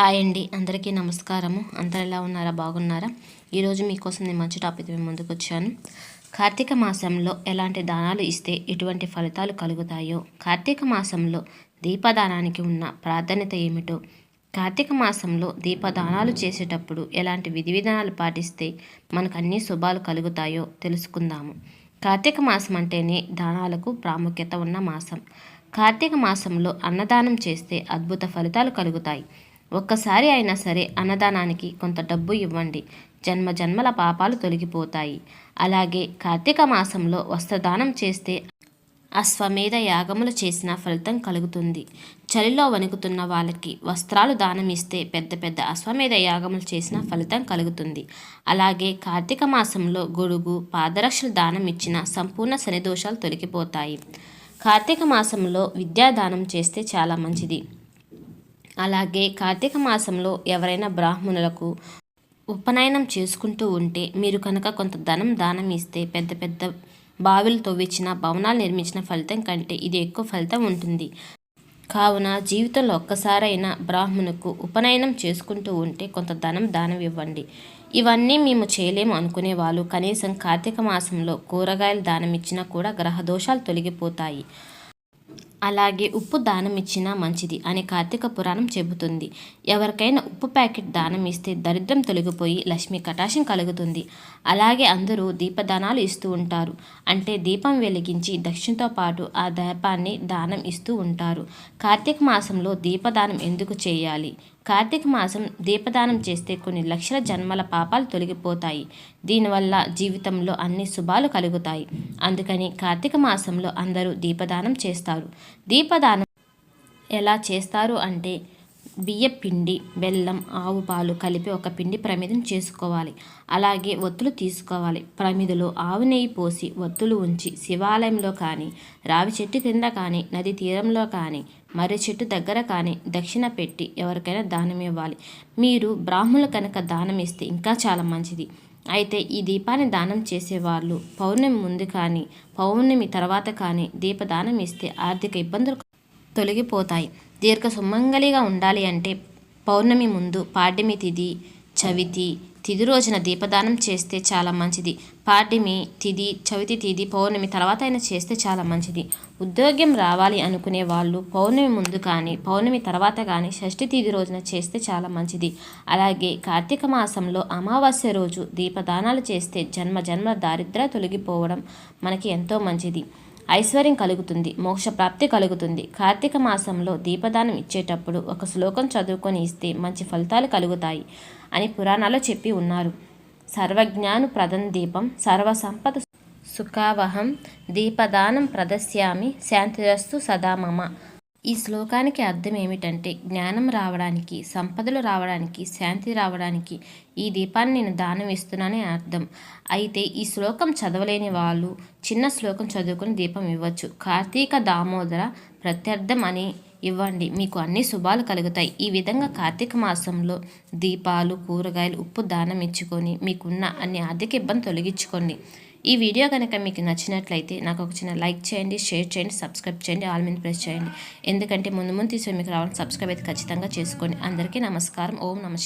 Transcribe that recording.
Hi అండి. అందరికీ నమస్కారము. అందరు ఎలా ఉన్నారా? బాగున్నారా? ఈరోజు మీకోసం నేను మంచి టాపిక్ మేము ముందుకు వచ్చాను. కార్తీక మాసంలో ఎలాంటి దానాలు ఇస్తే ఎటువంటి ఫలితాలు కలుగుతాయో కార్తీక మాసంలో దీపదానానికి ఉన్న ప్రాధాన్యత ఏమిటో కార్తీక మాసంలో దీపదానాలు చేసేటప్పుడు ఎలాంటి విధి విధానాలు పాటిస్తే మనకు అన్ని శుభాలు కలుగుతాయో తెలుసుకుందాము. కార్తీక మాసం అంటేనే దానాలకు ప్రాముఖ్యత ఉన్న మాసం. కార్తీక మాసంలో అన్నదానం చేస్తే అద్భుత ఫలితాలు కలుగుతాయి. ఒక్కసారి అయినా సరే అన్నదానానికి కొంత డబ్బు ఇవ్వండి. జన్మ జన్మల పాపాలు తొలగిపోతాయి. అలాగే కార్తీక మాసంలో వస్త్రదానం చేస్తే అశ్వమేధ యాగములు చేసిన ఫలితం కలుగుతుంది. చలిలో వణుకుతున్న వాళ్ళకి వస్త్రాలు దానం ఇస్తే పెద్ద పెద్ద అశ్వమేధ యాగములు చేసిన ఫలితం కలుగుతుంది. అలాగే కార్తీక మాసంలో గొడుగు పాదరక్షలు దానం ఇచ్చిన సంపూర్ణ శనిదోషాలు తొలగిపోతాయి. కార్తీక మాసంలో విద్యాదానం చేస్తే చాలా మంచిది. అలాగే కార్తీక మాసంలో ఎవరైనా బ్రాహ్మణులకు ఉపనయనం చేసుకుంటూ ఉంటే మీరు కనుక కొంత ధనం దానం ఇస్తే పెద్ద పెద్ద బావిలు తవ్వించిన భవనాలు నిర్మించిన ఫలితం కంటే ఇది ఎక్కువ ఫలితం ఉంటుంది. కావున జీవితంలో ఒక్కసారైనా బ్రాహ్మణుకు ఉపనయనం చేసుకుంటూ ఉంటే కొంత ధనం దానం ఇవ్వండి. ఇవన్నీ మేము చేయలేము అనుకునే వాళ్ళు కనీసం కార్తీక మాసంలో కూరగాయలు దానం ఇచ్చినా కూడా గ్రహదోషాలు తొలగిపోతాయి. అలాగే ఉప్పు దానం ఇచ్చినా మంచిది అని కార్తీక పురాణం చెబుతుంది. ఎవరికైనా ఉప్పు ప్యాకెట్ దానం ఇస్తే దరిద్రం తొలగిపోయి లక్ష్మి కటాశం కలుగుతుంది. అలాగే అందరూ దీపదానాలు ఇస్తూ ఉంటారు. అంటే దీపం వెలిగించి దక్షిణతో పాటు ఆ దీపాన్ని దానం ఇస్తూ ఉంటారు. కార్తీక మాసంలో దీపదానం ఎందుకు చేయాలి? కార్తీక మాసం దీపదానం చేస్తే కొన్ని లక్షల జన్మల పాపాలు తొలగిపోతాయి. దీనివల్ల జీవితంలో అన్ని శుభాలు కలుగుతాయి. అందుకని కార్తీక మాసంలో అందరూ దీపదానం చేస్తారు. దీపదానం ఎలా చేస్తారు అంటే బియ్య పిండి బెల్లం ఆవు పాలు కలిపి ఒక పిండి ప్రమిదం చేసుకోవాలి. అలాగే ఒత్తులు తీసుకోవాలి. ప్రమిదలో ఆవు నెయ్యి పోసి ఒత్తులు ఉంచి శివాలయంలో కానీ రావి చెట్టు కింద కానీ నది తీరంలో కానీ మర్రి చెట్టు దగ్గర కానీ దక్షిణ పెట్టి ఎవరికైనా దానం ఇవ్వాలి. మీరు బ్రాహ్మణులు కనుక దానం ఇస్తే ఇంకా చాలా మంచిది. అయితే ఈ దీపాన్ని దానం చేసేవాళ్ళు పౌర్ణమి ముందు కానీ పౌర్ణమి తర్వాత కానీ దీపదానం ఇస్తే ఆర్థిక ఇబ్బందులు తొలగిపోతాయి. దీర్ఘ సుమంగళిగా ఉండాలి అంటే పౌర్ణమి ముందు పాడ్యమి తిథి చవితి తిథి రోజున దీపదానం చేస్తే చాలా మంచిది. పాడ్యమి తిథి చవితి తిథి పౌర్ణమి తర్వాత అయినా చేస్తే చాలా మంచిది. ఉద్యోగం రావాలి అనుకునే వాళ్ళు పౌర్ణమి ముందు కానీ పౌర్ణమి తర్వాత కానీ షష్ఠి తిథి రోజున చేస్తే చాలా మంచిది. అలాగే కార్తీక మాసంలో అమావాస్య రోజు దీపదానాలు చేస్తే జన్మ జన్మ దారిద్ర తొలగిపోవడం మనకి ఎంతో మంచిది. ఐశ్వర్యం కలుగుతుంది మోక్షప్రాప్తి కలుగుతుంది. కార్తీక మాసంలో దీపదానం ఇచ్చేటప్పుడు ఒక శ్లోకం చదువుకొని ఇస్తే మంచి ఫలితాలు కలుగుతాయి అని పురాణాల్లో చెప్పి ఉన్నారు. సర్వజ్ఞాను ప్రదం దీపం సర్వసంపద సుఖావహం దీపదానం ప్రదశ్యామి శాంతిరస్తు సదామమ ఈ శ్లోకానికి అర్థం ఏమిటంటే జ్ఞానం రావడానికి సంపదలు రావడానికి శాంతి రావడానికి ఈ దీపాన్ని నేను దానం ఇస్తున్నానని అర్థం. అయితే ఈ శ్లోకం చదవలేని వాళ్ళు చిన్న శ్లోకం చదువుకుని దీపం ఇవ్వచ్చు. కార్తీక దామోదర ప్రత్యర్థం అని ఇవ్వండి. మీకు అన్ని శుభాలు కలుగుతాయి. ఈ విధంగా కార్తీక మాసంలో దీపాలు కూరగాయలు ఉప్పు దానం ఇచ్చుకొని మీకున్న అన్ని ఆర్థిక ఇబ్బంది తొలగించుకోండి. ఈ వీడియో కనుక మీకు నచ్చినట్లయితే నాకు ఒక చిన్న లైక్ చేయండి షేర్ చేయండి సబ్స్క్రైబ్ చేయండి ఆల్ మీద ప్రెస్ చేయండి. ఎందుకంటే ముందు ముందు తీసుకొని మీకు రావాలని సబ్స్క్రైబ్ అయితే ఖచ్చితంగా చేసుకోండి. అందరికీ నమస్కారం. ఓం నమ